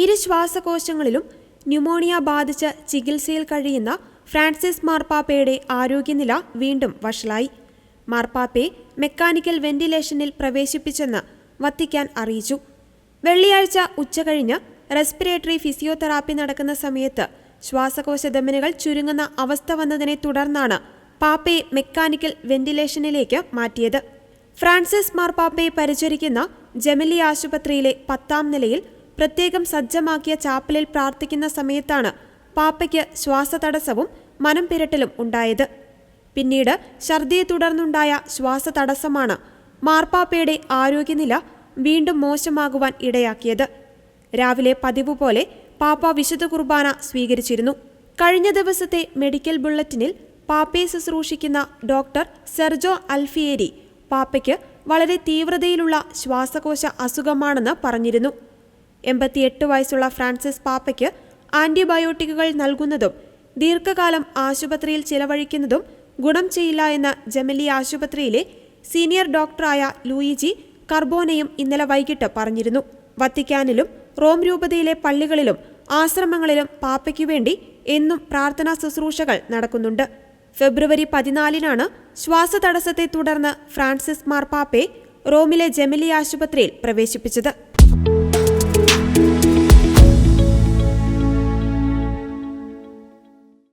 ഇരു ശ്വാസകോശങ്ങളിലും ന്യൂമോണിയ ബാധിച്ച് ചികിത്സയിൽ കഴിയുന്ന ഫ്രാൻസിസ് മാർപ്പാപ്പയുടെ ആരോഗ്യനില വീണ്ടും വഷളായി. മാർപ്പാപ്പയെ മെക്കാനിക്കൽ വെന്റിലേഷനിൽ പ്രവേശിപ്പിച്ചെന്ന് വത്തിക്കാൻ അറിയിച്ചു. വെള്ളിയാഴ്ച ഉച്ചകഴിഞ്ഞ് റെസ്പിറേറ്ററി ഫിസിയോതെറാപ്പി നടക്കുന്ന സമയത്ത് ശ്വാസകോശ ധമനികൾ ചുരുങ്ങുന്ന അവസ്ഥ വന്നതിനെ തുടർന്നാണ് പാപ്പയെ മെക്കാനിക്കൽ വെന്റിലേഷനിലേക്ക് മാറ്റിയത്. ഫ്രാൻസിസ് മാർപ്പാപ്പയെ പരിചരിക്കുന്ന ജെമിലി ആശുപത്രിയിലെ പത്താം നിലയിൽ പ്രത്യേകം സജ്ജമാക്കിയ ചാപ്പലിൽ പ്രാർത്ഥിക്കുന്ന സമയത്താണ് പാപ്പയ്ക്ക് ശ്വാസതടസ്സവും മനം പിരട്ടലും ഉണ്ടായത്. പിന്നീട് ഛർദിയെ തുടർന്നുണ്ടായ ശ്വാസതടസ്സമാണ് മാർപ്പാപ്പയുടെ ആരോഗ്യനില വീണ്ടും മോശമാകുവാൻ ഇടയാക്കിയത്. രാവിലെ പതിവ് പോലെ പാപ്പ വിശുദ്ധ കുർബാന സ്വീകരിച്ചിരുന്നു. കഴിഞ്ഞ ദിവസത്തെ മെഡിക്കൽ ബുള്ളറ്റിനിൽ പാപ്പയെ ശുശ്രൂഷിക്കുന്ന ഡോക്ടർ സെർജോ അൽഫിയേരി പാപ്പയ്ക്ക് വളരെ തീവ്രതയിലുള്ള ശ്വാസകോശ അസുഖമാണെന്ന് പറഞ്ഞിരുന്നു. എൺപത്തിയെട്ട് വയസ്സുള്ള ഫ്രാൻസിസ് പാപ്പയ്ക്ക് ആന്റിബയോട്ടിക്കുകൾ നൽകുന്നതും ദീർഘകാലം ആശുപത്രിയിൽ ചിലവഴിക്കുന്നതും ഗുണം ചെയ്യില്ല എന്ന് ജമലി ആശുപത്രിയിലെ സീനിയർ ഡോക്ടറായ ലൂയിജി കർബോനയും ഇന്നലെ വൈകിട്ട് പറഞ്ഞിരുന്നു. വത്തിക്കാനിലും റോം രൂപതയിലെ പള്ളികളിലും ആശ്രമങ്ങളിലും പാപ്പയ്ക്കു വേണ്ടി എന്നും പ്രാർത്ഥനാ ശുശ്രൂഷകൾ നടക്കുന്നുണ്ട്. ഫെബ്രുവരി പതിനാലിനാണ് ശ്വാസതടസ്സത്തെ തുടർന്ന് ഫ്രാൻസിസ് മാർ മാർപ്പാപ്പയെ റോമിലെ ജെമിലി ആശുപത്രിയിൽ പ്രവേശിപ്പിച്ചത്.